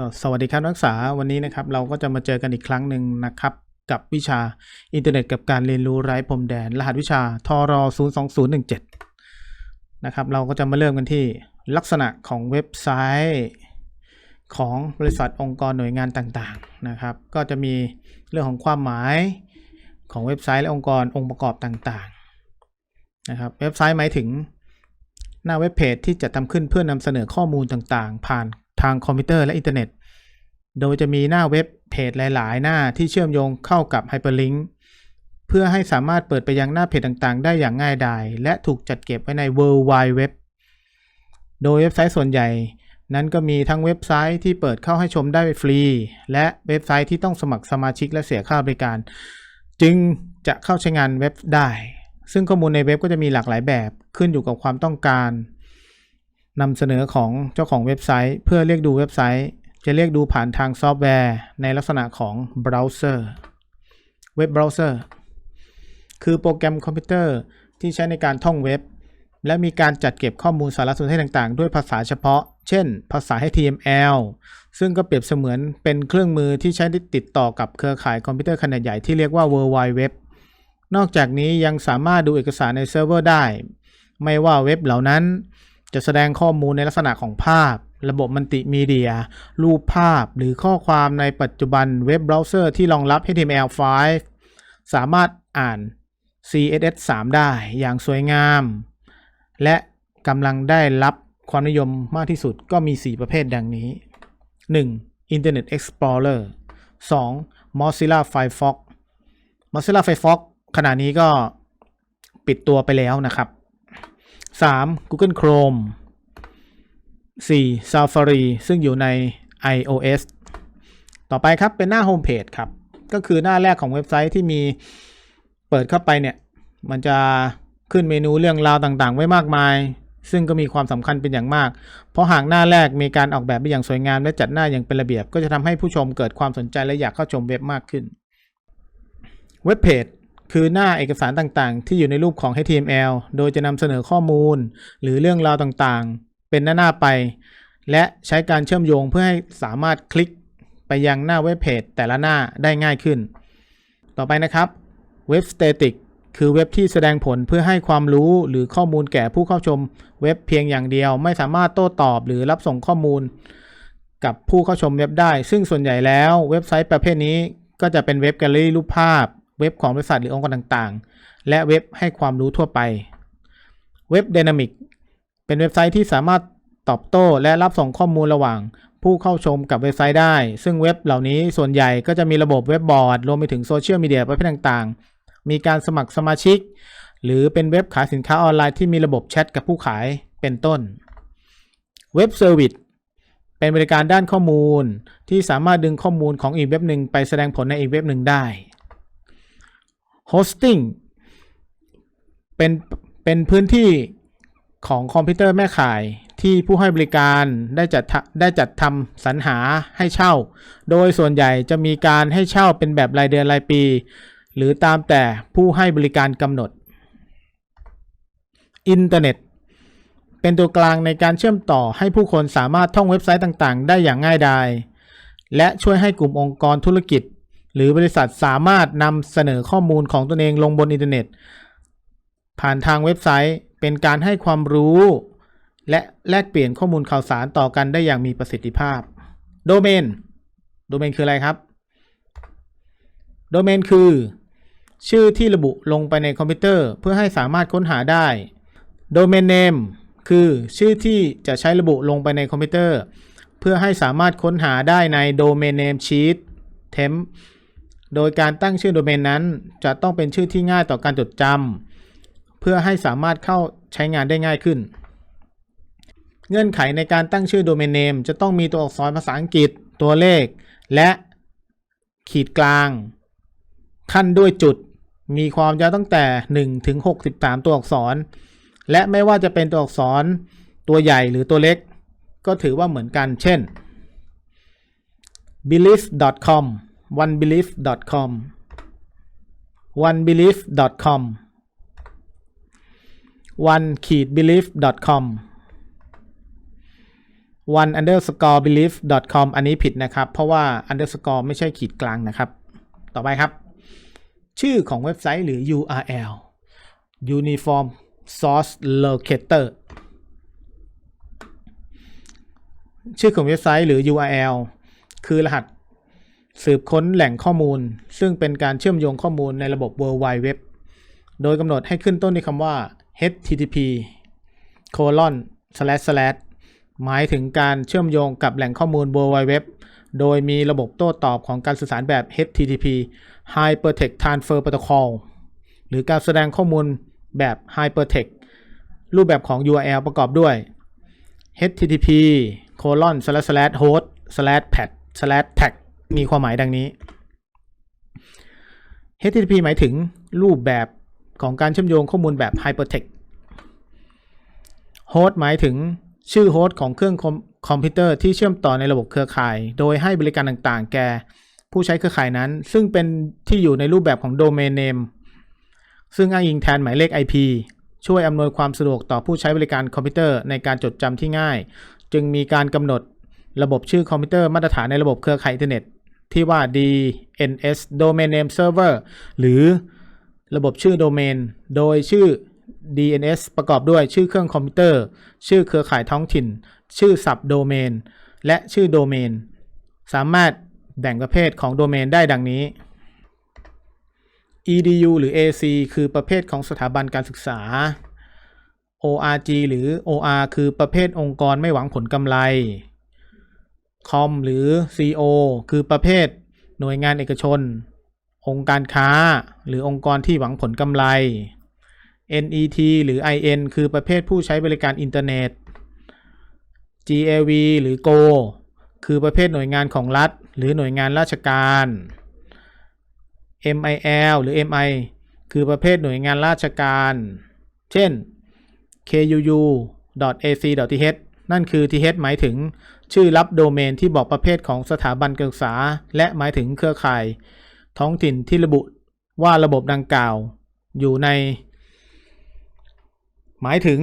ก็สวัสดีครับนักศึกษาวันนี้นะครับเราก็จะมาเจอกันอีกครั้งหนึ่งนะครับ กับวิชาอินเทอร์เน็ตกับการเรียนรู้ไร้พรมแดน รหัสวิชาทร02017 นะครับ เราก็จะมาเริ่มกันที่ลักษณะของเว็บไซต์ของบริษัทองค์กรหน่วยงานต่างๆนะครับ ก็จะมีเรื่องของความหมายของเว็บไซต์และองค์กรองค์ประกอบต่างๆนะครับเว็บไซต์หมายถึงหน้าเว็บเพจที่จะทำขึ้นเพื่อนำเสนอข้อมูลต่างๆ ผ่าน ทางคอมพิวเตอร์และอินเทอร์เน็ต โดยจะมีหน้าเว็บเพจหลาย ๆ หน้าที่เชื่อมโยงเข้ากับไฮเปอร์ลิงก์เพื่อให้สามารถเปิดไปยังหน้าเพจต่าง ๆ ได้อย่างง่ายดายและถูกจัดเก็บไว้ใน World Wide Web โดยเว็บไซต์ส่วนใหญ่ นั้นก็มีทั้งเว็บไซต์ที่เปิดเข้าให้ชมได้ฟรี และเว็บไซต์ที่ต้องสมัครสมาชิกและเสียค่าบริการ จึงจะเข้าใช้งานเว็บได้ ซึ่งข้อมูลในเว็บก็จะมีหลากหลายแบบขึ้นอยู่กับความต้องการ นำเสนอของเจ้าของเว็บไซต์ เพื่อเรียกดูเว็บไซต์ จะเรียกดูผ่านทางซอฟต์แวร์ ในลักษณะของเบราว์เซอร์เว็บเบราว์เซอร์คือโปรแกรมคอมพิวเตอร์ที่ใช้ในการท่องเว็บ และมีการจัดเก็บข้อมูลสารสนเทศต่างๆ ด้วยภาษาเฉพาะ เช่น ภาษา HTML ซึ่งก็เปรียบเสมือนเป็นเครื่องมือที่ใช้ติดต่อกับเครือข่ายคอมพิวเตอร์ขนาดใหญ่ที่เรียกว่า World Wide Web นอกจากนี้ยังสามารถดูเอกสารในเซิร์ฟเวอร์ได้ ไม่ว่าเว็บเหล่านั้น จะแสดงข้อมูลในลักษณะของภาพ ระบบมัลติมีเดีย รูปภาพ หรือข้อความในปัจจุบันเว็บเบราว์เซอร์ที่รองรับ HTML5 สามารถอ่าน CSS3 ได้อย่างสวยงาม และกำลังได้รับความนิยมมากที่สุดก็มี 4 ประเภทดังนี้ 1. Internet Explorer 2. Mozilla Firefox Mozilla Firefox ขณะนี้ก็ปิดตัวไปแล้วนะครับ 3. Google Chrome 4. Safari ซึ่งอยู่ใน iOS ต่อไปครับเป็นหน้าโฮมเพจครับ ก็คือหน้าแรกของเว็บไซต์ที่มีเปิดเข้าไปเนี่ย มันจะขึ้นเมนูเรื่องราวต่างๆ ไว้มากมาย ซึ่งก็มีความสำคัญเป็นอย่างมาก เพราะหากหน้าแรกมีการออกแบบไปอย่างสวยงามและจัดหน้าอย่างเป็นระเบียบ ก็จะทำให้ผู้ชมเกิดความสนใจและอยากเข้าชมเว็บมากขึ้น เว็บเพจ คือหน้าเอกสารต่างๆ ที่อยู่ในรูปของ HTML โดยจะนำเสนอข้อมูล หรือเรื่องราวต่างๆ เป็นหน้าๆไป และใช้การเชื่อมโยงเพื่อให้สามารถคลิกไปยังหน้าเว็บเพจแต่ละหน้าได้ง่ายขึ้น ต่อไปนะครับเว็บสเตติกคือเว็บที่แสดงผลเพื่อให้ความรู้หรือข้อมูลแก่ผู้เข้าชมเว็บเพียงอย่างเดียว ไม่สามารถโต้ตอบหรือรับส่งข้อมูล กับผู้เข้าชมเว็บได้ ซึ่งส่วนใหญ่แล้วเว็บไซต์ประเภทนี้ก็จะเป็นเว็บแกลเลอรี่รูปภาพ เว็บของบริษัทหรือองค์กรต่างๆ และเว็บให้ความรู้ทั่วไป เว็บ Dynamic เป็นเว็บไซต์ที่สามารถตอบโต้และรับส่งข้อมูลระหว่าง ผู้เข้าชมกับเว็บไซต์ได้ ซึ่งเว็บเหล่านี้ส่วนใหญ่ก็จะมีระบบเว็บบอร์ด รวมไปถึงโซเชียลมีเดียประเภทต่างๆ มีการสมัครสมาชิก หรือเป็นเว็บขายสินค้าออนไลน์ที่มีระบบแชทกับผู้ขายเป็นต้น เว็บเซอร์วิสเป็นบริการด้านข้อมูลที่สามารถดึงข้อมูลของอีกเว็บหนึ่งไปแสดงผลในอีกเว็บหนึ่งได้ Hosting เป็นเป็นพื้นที่ของคอมพิวเตอร์แม่ข่ายที่ผู้ให้บริการได้จัดทำได้จัดทำสรรหาให้เช่า โดยส่วนใหญ่จะมีการให้เช่าเป็นแบบรายเดือนรายปี หรือตามแต่ผู้ให้บริการกำหนด อินเทอร์เน็ต เป็นตัวกลางในการเชื่อมต่อให้ผู้คนสามารถท่องเว็บไซต์ต่างๆ ได้อย่างง่ายดาย และช่วยให้กลุ่มองค์กรธุรกิจ หรือบริษัทสามารถนำเสนอข้อมูลของตนเองลงบนอินเทอร์เน็ต ผ่านทางเว็บไซต์เป็นการให้ความรู้ และแลกเปลี่ยนข้อมูลข่าวสารต่อกันได้อย่างมีประสิทธิภาพ โดเมน โดเมนคืออะไรครับ โดเมนคือ ชื่อที่ระบุลงไปในคอมพิวเตอร์ เพื่อให้สามารถค้นหาได้โดเมนเนมคือชื่อที่จะใช้ระบุลงไปในคอมพิวเตอร์ เพื่อให้สามารถค้นหาได้ใน Domain Name Sheet Temp โดยการตั้งชื่อโดเมนนั้นจะต้องเป็นชื่อที่ง่ายต่อการจดจำเพื่อให้สามารถเข้าใช้งานได้ง่ายขึ้น เงื่อนไขในการตั้งชื่อโดเมนเนมจะต้องมีตัวอักษรภาษาอังกฤษ ตัวเลข และขีดกลาง ขั้นด้วยจุด มีความยาวตั้งแต่ 1 ถึง 63 ตัวอักษร และไม่ว่าจะเป็นตัวอักษรตัวใหญ่หรือตัวเล็ก ก็ถือว่าเหมือนกัน เช่น belief.com onebelief.com onebelief.com one ขีด belief.com one underscore belief com อันนี้ผิดนะครับ เพราะว่า underscore ไม่ใช่ขีดกลางนะครับ ต่อไปครับ ชื่อของเว็บไซต์หรือ URL uniform source locator ชื่อของเว็บไซต์หรือ URL คือรหัส สืบค้นแหล่งข้อมูล ซึ่งเป็นการเชื่อมโยงข้อมูลในระบบ World Wide Web โดยกำหนดให้ขึ้นต้นด้วยคำว่า http colon slash slash หมายถึงการเชื่อมโยงกับแหล่งข้อมูล World Wide Web โดยมีระบบโต้ตอบของการสื่อสารแบบ HTTP Hypertext Transfer Protocol หรือการแสดงข้อมูลแบบ Hypertext รูปแบบของ URL ประกอบด้วย http colon slash slash host slash pad slash tag มีความหมายดังนี้ http หมายถึงรูปแบบของการเชื่อมโยงข้อมูลแบบ hypertext host หมายถึงชื่อโฮสต์ของเครื่องคอมคอมพิวเตอร์ที่เชื่อมต่อในระบบเครือข่าย โดยให้บริการต่างๆ แก่ผู้ใช้เครือข่ายนั้น ซึ่งเป็นที่อยู่ในรูปแบบของ Domain Name ซึ่งอ้างอิงแทนหมายเลข IP ช่วยอำนวยความสะดวกต่อผู้ใช้บริการคอมพิวเตอร์ในการจดจำที่ง่าย จึงมีการกำหนดระบบชื่อคอมพิวเตอร์มาตรฐานในระบบเครือข่ายอินเทอร์เน็ต ที่ว่า DNS Domain Name Server หรือระบบชื่อโดเมน โดยชื่อ DNS ประกอบด้วยชื่อเครื่องคอมพิวเตอร์ ชื่อเครือข่ายท้องถิ่น ชื่อ Sub Domain และชื่อโดเมน สามารถแบ่งประเภทของโดเมนได้ดังนี้ EDU หรือ AC คือประเภทของสถาบันการศึกษา ORG หรือ OR คือประเภทองค์กรไม่หวังผลกำไร COM หรือ CO คือประเภท หน่วยงานเอกชน องค์การค้า หรือองค์กรที่หวังผลกำไร NET หรือ IN คือประเภทผู้ใช้บริการอินเทอร์เน็ต GAV หรือ Go คือประเภทหน่วยงานของรัฐ หรือหน่วยงานราชการ MIL หรือ MI คือประเภทหน่วยงานราชการ เช่น kuu.ac.th นั่นคือ th หมายถึง ชื่อรับโดเมนที่บอกประเภทของสถาบันการศึกษา และหมายถึงเครือข่าย ท้องถิ่นที่ระบุว่าระบบดังกล่าว อยู่ใน หมายถึง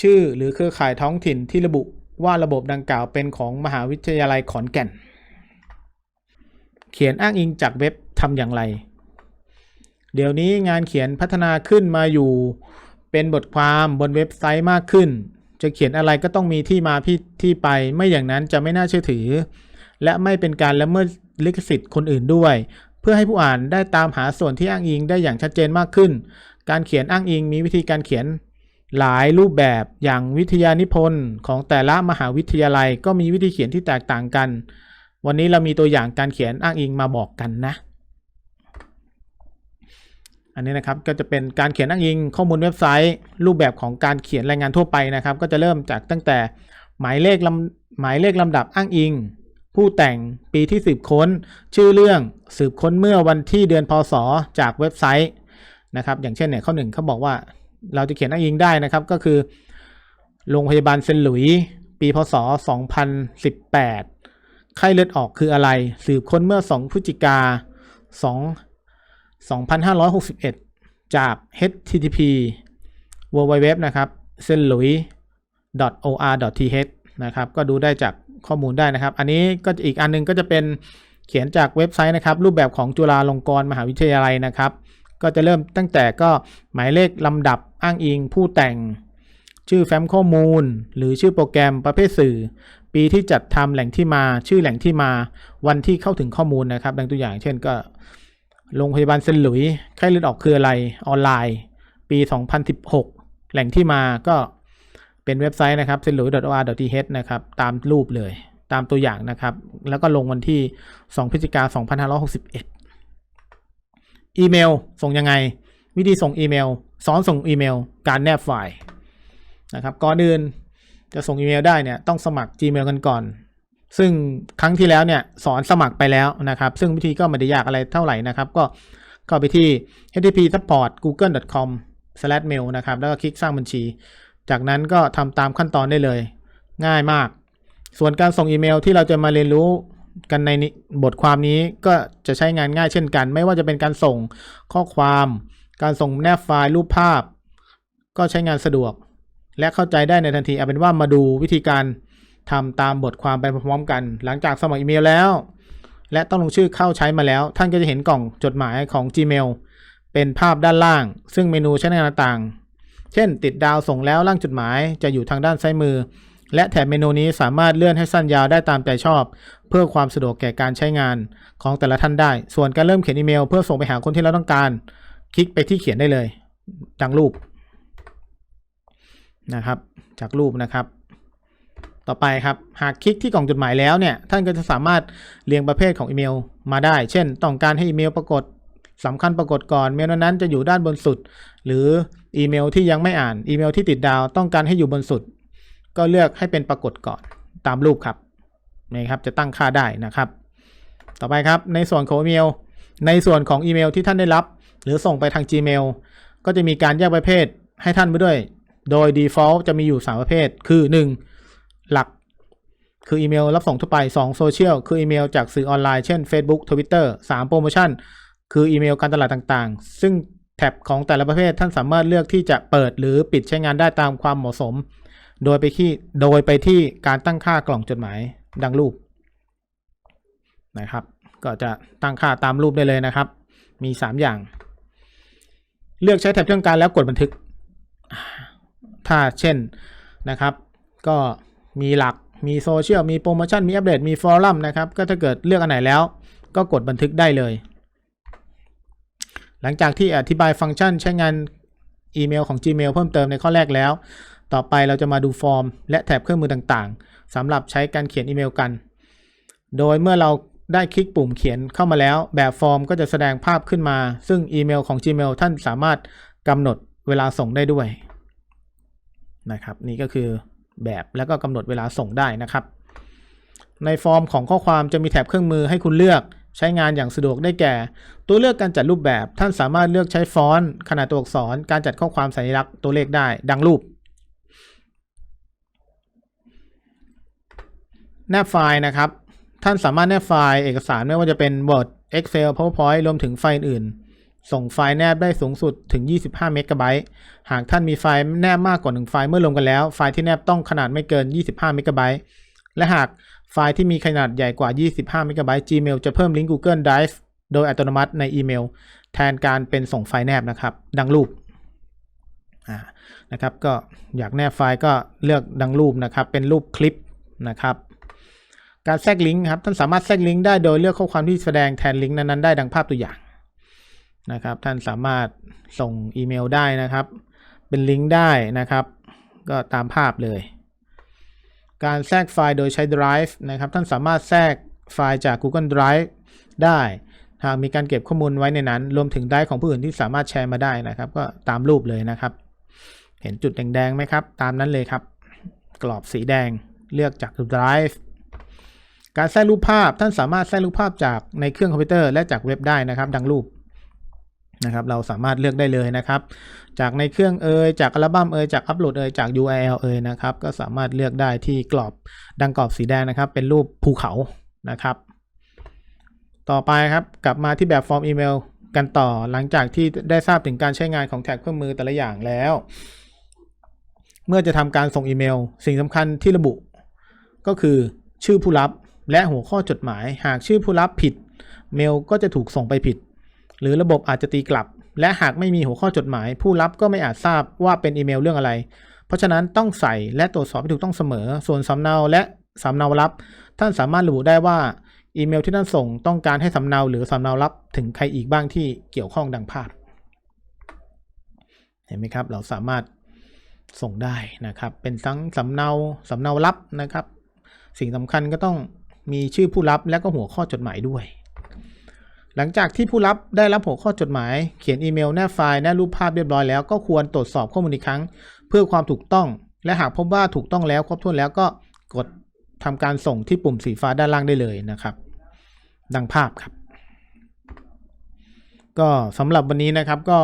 ชื่อหรือเครือข่ายท้องถิ่นที่ระบุว่าระบบดังกล่าวเป็นของมหาวิทยาลัยขอนแก่น เขียนอ้างอิงจากเว็บทำอย่างไร เดี๋ยวนี้งานเขียนพัฒนาขึ้นมาอยู่เป็นบทความบนเว็บไซต์มากขึ้น จะเขียนอะไรก็ต้องมีที่มาพี่ที่ไป ไม่อย่างนั้นจะไม่น่าเชื่อถือ และไม่เป็นการละเมิดลิขสิทธิ์คนอื่นด้วย เพื่อให้ผู้อ่านได้ตามหาส่วนที่อ้างอิงได้อย่างชัดเจนมากขึ้น การเขียนอ้างอิงมีวิธีการเขียนหลายรูปแบบอย่างวิทยานิพนธ์ของแต่ละมหาวิทยาลัยก็มีวิธีเขียนที่แตกต่างกัน วันนี้เรามีตัวอย่างการเขียนอ้างอิงมาบอกกันนะ อันนี้นะครับก็จะเป็นการเขียนอ้างอิงข้อมูลเว็บไซต์ รูปแบบของการเขียนรายงานทั่วไปนะครับ ก็จะเริ่มจากตั้งแต่หมายเลขลำหมายเลขลำดับอ้างอิง ผู้แต่งปีที่สืบค้น ชื่อเรื่องสืบค้นเมื่อวันที่เดือนพศจากเว็บไซต์นะครับ อย่างเช่นเนี่ยข้อหนึ่งเขาบอกว่าเราจะเขียนอ้างอิงได้นะครับ ก็คือ โรงพยาบาลเซนหลุย ปีพศ 2018 ไข้เลือดออกคืออะไร สืบค้นเมื่อ 2พฤศจิกา2 2561 จาก http www นะครับ s e n l u i or th นะครับ ก็ดูได้จากข้อมูลได้นะครับ อันนี้ก็อีกอันนึงก็จะเป็นเขียนจากเว็บไซต์นะครับ รูปแบบของจุฬาลงกรณ์มหาวิทยาลัยนะครับ ก็จะเริ่มตั้งแต่ก็หมายเลขลำดับอ้างอิงผู้แต่ง ชื่อแฟ้มข้อมูล หรือชื่อโปรแกรมประเภทสื่อ ปีที่จัดทำแหล่งที่มา ชื่อแหล่งที่มา วันที่เข้าถึงข้อมูลนะครับดังตัวอย่างเช่นก็ โรงพยาบาลเซนหลุยไข้เลือดออกคืออะไรออนไลน์ ปี 2016 แหล่งที่มาก็เป็นเว็บไซต์นะครับ s e n l u i o r t h นะครับตามรูปเลยตามตัวอย่างนะครับ แล้วก็ลงวันที่ 2 พฤศจิกายน 2561 อีเมลส่งยังไง วิธีส่งอีเมลสอนส่งอีเมล การแนบไฟล์นะครับก่อนอื่นจะส่งอีเมลได้เนี่ยต้องสมัคร Gmail กันก่อน ซึ่งครั้งที่แล้วเนี่ยสอนสมัครไปแล้วนะครับ ซึ่งวิธีก็ไม่ได้ยากอะไรเท่าไหร่นะครับ ก็เข้าไปที่ http support google.com mail นะครับ แล้วก็คลิกสร้างบัญชี จากนั้นก็ทำตามขั้นตอนได้เลย ง่ายมาก ส่วนการส่งอีเมลที่เราจะมาเรียนรู้กันในบทความนี้ก็จะใช้งานง่ายเช่นกัน ไม่ว่าจะเป็นการส่งข้อความ การส่งแนบไฟล์รูปภาพ ก็ใช้งานสะดวก และเข้าใจได้ในทันทีเอาเป็นว่ามาดูวิธีการ ทำตามบทความไปพร้อมกัน หลังจากสมัครอีเมลแล้ว และต้องลงชื่อเข้าใช้มาแล้ว ท่านก็จะเห็นกล่องจดหมายของ Gmail เป็นภาพด้านล่าง ซึ่งเมนูใช้งานต่าง เช่น ติดดาวส่งแล้วร่างจดหมายจะอยู่ทางด้านซ้ายมือ และแถบเมนูนี้สามารถเลื่อนให้สั้นยาวได้ตามใจชอบ เพื่อความสะดวกแก่การใช้งานของแต่ละท่านได้ ส่วนการเริ่มเขียนอีเมล เพื่อส่งไปหาคนที่เราต้องการ คลิกไปที่เขียนได้เลย ดังรูปนะครับ จากรูปนะครับ ต่อไปครับ หากคลิกที่กล่องจดหมายแล้วเนี่ย ท่านก็จะสามารถเรียงประเภทของอีเมลมาได้ เช่น ต้องการให้อีเมลปรากฏสำคัญปรากฏก่อน เมลนั้นจะอยู่ด้านบนสุด หรืออีเมลที่ยังไม่อ่าน อีเมลที่ติดดาว ต้องการให้อยู่บนสุด ก็เลือกให้เป็นปรากฏก่อน ตามรูปครับ นี่ครับ จะตั้งค่าได้นะครับ ต่อไปครับ ในส่วนของอีเมล ในส่วนของอีเมลที่ท่านได้รับ หรือส่งไปทาง Gmail ก็จะมีการแยกประเภทให้ท่านไปด้วย โดย default จะมีอยู่ 3 ประเภท คือ 1. หลัก คืออีเมลรับส่งทั่วไป 2. โซเชียล คืออีเมลจากสื่อออนไลน์เช่น Facebook Twitter 3. โปรโมชั่น คืออีเมลการตลาดต่างๆ ซึ่งแท็บของแต่ละประเภทท่านสามารถเลือกที่จะเปิดหรือปิดใช้งานได้ตามความเหมาะสม โดยไปที่โดยไปที่การตั้งค่ากล่องจดหมายดังรูปนะครับ ก็จะตั้งค่าตามรูปได้เลยนะครับ มี 3 อย่าง เลือกใช้แท็บเครื่องการแล้วกดบันทึก ถ้าเช่นนะครับ ก็ มีหลัก มีโซเชียล มีโปรโมชั่น มีอัปเดต มีฟอรัมนะครับ ก็ถ้าเกิดเลือกอันไหนแล้ว ก็กดบันทึกได้เลย หลังจากที่อธิบายฟังก์ชันใช้งานอีเมลของ Gmail เพิ่มเติมในข้อแรกแล้ว ต่อไปเราจะมาดูฟอร์ม และแถบเครื่องมือต่างๆสำหรับใช้การเขียนอีเมลกัน โดยเมื่อเราได้คลิกปุ่มเขียนเข้ามาแล้ว แบบฟอร์มก็จะแสดงภาพขึ้นมา ซึ่งอีเมลของ Gmail ท่านสามารถกำหนดเวลาส่งได้ด้วยนะครับ นี่ก็คือ แบบแล้วก็กำหนดเวลาส่งได้นะครับ ในฟอร์มของข้อความจะมีแถบเครื่องมือให้คุณเลือกใช้งานอย่างสะดวกได้แก่ ตัวเลือกการจัดรูปแบบ ท่านสามารถเลือกใช้ฟอนต์ขนาดตัวอักษร การจัดข้อความสัญลักษณ์ตัวเลขได้ ดังรูป แนบไฟล์นะครับ ท่านสามารถแนบไฟล์เอกสารไม่ว่าจะเป็น Word Excel PowerPoint รวมถึงไฟล์อื่น ส่งไฟล์แนบได้สูงสุดถึง 25 เมกะไบต์หากท่านมีไฟล์แนบมากกว่า 1 ไฟล์เมื่อรวมกันแล้ว ไฟล์ที่แนบต้องขนาดไม่เกิน 25 เมกะไบต์และหากไฟล์ที่มีขนาดใหญ่กว่า 25 เมกะไบต์ Gmail จะเพิ่มลิงก์ Google Drive โดยอัตโนมัติในอีเมล แทนการเป็นส่งไฟล์แนบนะครับ ดังรูปนะครับ ก็อยากแนบไฟล์ก็เลือกดังรูปนะครับ เป็นรูปคลิปนะครับ การแทรกลิงก์ครับ ท่านสามารถแทรกลิงก์ได้โดยเลือกข้อความที่แสดงแทนลิงก์นั้นๆได้ดังภาพตัวอย่าง นะครับ ท่านสามารถส่งอีเมลได้นะครับ เป็นลิงก์ได้นะครับ ก็ตามภาพเลย การแทรกไฟล์โดยใช้ Drive นะครับ ท่านสามารถแทรกไฟล์จาก Google Drive ได้หากมีการเก็บข้อมูลไว้ในนั้น รวมถึงไดรฟ์ของผู้อื่นที่สามารถแชร์มาได้นะครับ ก็ตามรูปเลยนะครับ เห็นจุดแดงๆไหมครับ ตามนั้นเลยครับ กรอบสีแดงเลือกจาก Drive การแทรกรูปภาพท่านสามารถแทรกรูปภาพจากในเครื่องคอมพิวเตอร์และจากเว็บได้นะครับ ดังรูป นะครับเราสามารถเลือกได้เลยนะครับ จากในเครื่องเอ่ยจากอัลบั้มเอ่ยจากอัปโหลดเอ่ยจาก URL เอยนะครับ ก็สามารถเลือกได้ที่กรอบดังกรอบสีแดงนะครับ เป็นรูปภูเขานะครับ ต่อไปครับกลับมาที่แบบฟอร์มอีเมลกันต่อหลังจากที่ได้ทราบถึงการใช้งานของแท็กเครื่องมือแต่ละอย่างแล้ว เมื่อจะทำการส่งอีเมล สิ่งสำคัญที่ระบุ ก็คือชื่อผู้รับและหัวข้อจดหมาย หากชื่อผู้รับผิด เมลก็จะถูกส่งไปผิด หรือระบบอาจจะตีกลับ และหากไม่มีหัวข้อจดหมาย ผู้รับก็ไม่อาจทราบว่าเป็นอีเมลเรื่องอะไร เพราะฉะนั้นต้องใส่และตรวจสอบให้ถูกต้องเสมอ ส่วนสำเนาและสำเนารับ ท่านสามารถระบุได้ว่าอีเมลที่ท่านส่งต้องการให้สำเนาหรือสำเนารับถึงใครอีกบ้างที่เกี่ยวข้องดังภาพ เห็นไหมครับ เราสามารถส่งได้นะครับ เป็นทั้งสำเนาสำเนารับนะครับ สิ่งสำคัญก็ต้องมีชื่อผู้รับและก็หัวข้อจดหมายด้วย หลังจากที่ผู้รับได้รับหัวข้อจดหมาย เขียนอีเมลแนบไฟล์แนบรูปภาพเรียบร้อยแล้วก็ควรตรวจสอบข้อมูลอีกครั้ง เพื่อความถูกต้อง และหากพบว่าถูกต้องแล้วครบถ้วนแล้วก็กดทำการส่งที่ปุ่มสีฟ้าด้านล่างได้เลยนะครับ ดังภาพครับ ก็สำหรับวันนี้นะครับก็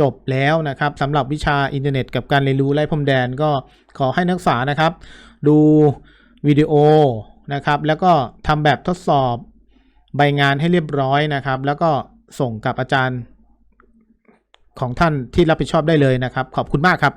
จบแล้วนะครับสำหรับวิชาอินเทอร์เน็ตกับการเรียนรู้ไร้พรมแดนก็ขอให้นักศึกษานะครับ ดูวิดีโอนะครับ แล้วก็ทำแบบทดสอบ ใบงานให้เรียบร้อยนะครับ แล้วก็ส่งกับอาจารย์ของท่านที่รับผิดชอบได้เลยนะครับ ขอบคุณมากครับ